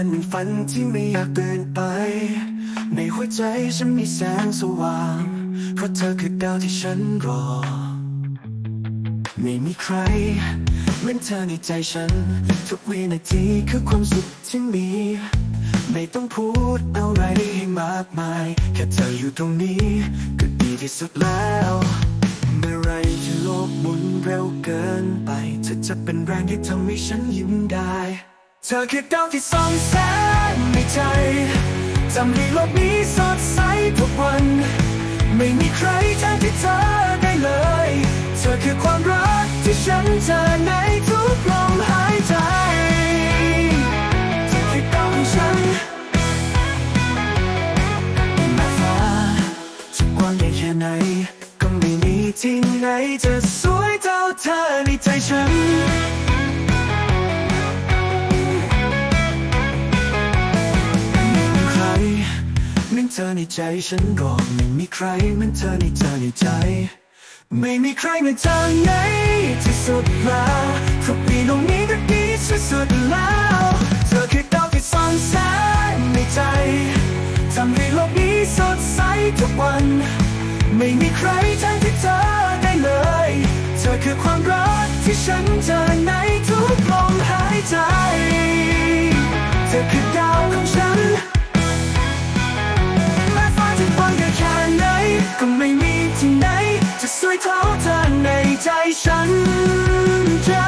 วันหนึ่งฝันที่ไม่อยากเปลี่นไป ในหัวใจฉันมีแสงสว่าง เพราะเธอคือดาวที่ฉันรอ ไม่มีใครเหมือนเธอในใจฉัน ทุกวินาทีคือความสุขที่มี ไม่ต้องพูดอะไรให้มากมาย แค่เธออยู่ตรงนี้ก็ดีที่สุดแล้วเมื่อไรที่โลกหมุนเร็วเกินไป เธอจะเป็นแรงที่ทำให้ฉันยิ้มได้ เธอคือดาวที่ส่องแสงในใจทำให้โลกนี้สดใสทุกวัน ไม่มีใครแทนที่เธอได้เลย เธอคือความรักที่ฉันเจอในทุกลมหายใจเธอคือดาวของฉันแม้ฟ้าจะกว้างใหญ่แค่ไหน ก็ไม่มีที่ไหนจะสวยเท่าเธอในใจฉัน ธอในใจฉันรอไม่มีใครเหมือนเธอในเธอในใจ ไม่มีใครเหมือนเธอในที่สุดแล้วทุกปีตรงนี้ก็ดีสุดๆแล้ว เธอคือดาวที่ส่องแสงในใจทำให้โลกนี้สดใสทุกวัน ไม่มีใครแทนที่เธอได้เลย เธอคือความรักที่ฉันเจอใน วยเท่าเธอในใจฉันจะ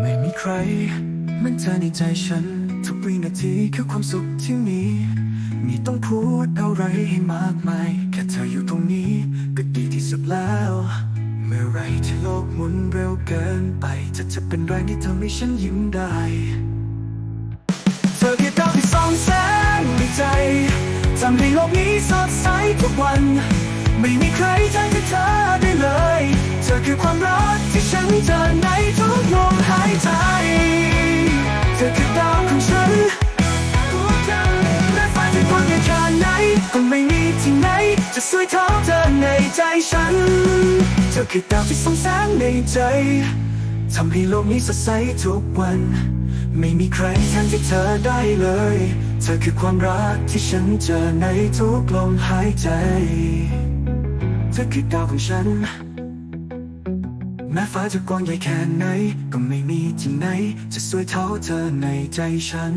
ไม่มีใครเหมือนเธอในใจฉัน ทุกวินาทีคือความสุขที่มีไม่ต้องพูดอะไรให้มากมาย แค่เธออยู่ตรงนี้ สุดแล้ว เมื่อไรที่โลกหมุนเร็วเกินไปจะจะเป็นแรงที่ทำให้ฉันยิ้มได้ เธอคือดาวที่ส่องแสงในใจทำให้โลกนี้สดใสทุกวัน ไม่มีใครแทนที่เธอได้เลย เธอคือความรักที่ฉันเจอในทุกลมหายใจ เธอคือดาวของฉันแม้ฟ้าจะกว้างใหญ่แค่ไหนก็ไม่มี ที่ไหน จะสวยเท่าเธอในใจฉัน เธอคือดาวที่ส่องแสงในใจ ทำให้โลกนี้สดใสทุกวัน ไม่มีใครแทนที่เธอได้เลย เธอคือความรักที่ฉันเจอในทุกลมหายใจ เธอคือดาวของฉันแม้ฟ้าจะกว้างใหญ่แค่ไหน ก็ไม่มีที่ไหน จะสวยเท่าเธอในใจฉัน